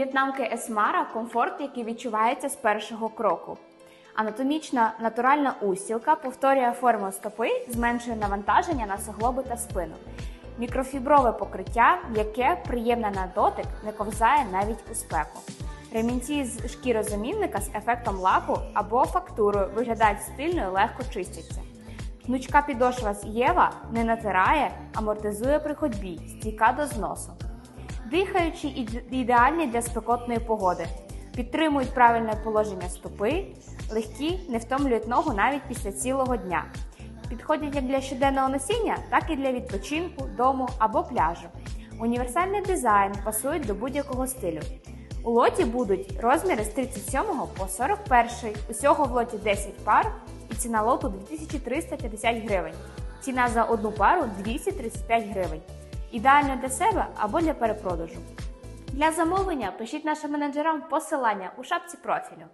В'єтнамки Есмара комфорт, який відчувається з першого кроку. Анатомічна натуральна устілка повторює форму стопи, зменшує навантаження на суглоби та спину. Мікрофіброве покриття, яке приємне на дотик, не ковзає навіть у спеку. Ремінці з шкірозамінника з ефектом лаку або фактурою виглядають стильно і легко чистяться. Гнучка підошва з Єва не натирає, амортизує при ходьбі, стійка до зносу. Дихаючі ідеальні для спекотної погоди. Підтримують правильне положення стопи, легкі, не втомлюють ногу навіть після цілого дня. Підходять як для щоденного носіння, так і для відпочинку, дому або пляжу. Універсальний дизайн пасують до будь-якого стилю. У лоті будуть розміри з 37 по 41. Усього в лоті 10 пар і ціна лоту 2350 гривень. Ціна за одну пару 235 гривень. Ідеально для себе або для перепродажу. Для замовлення пишіть нашим менеджерам посилання у шапці профілю.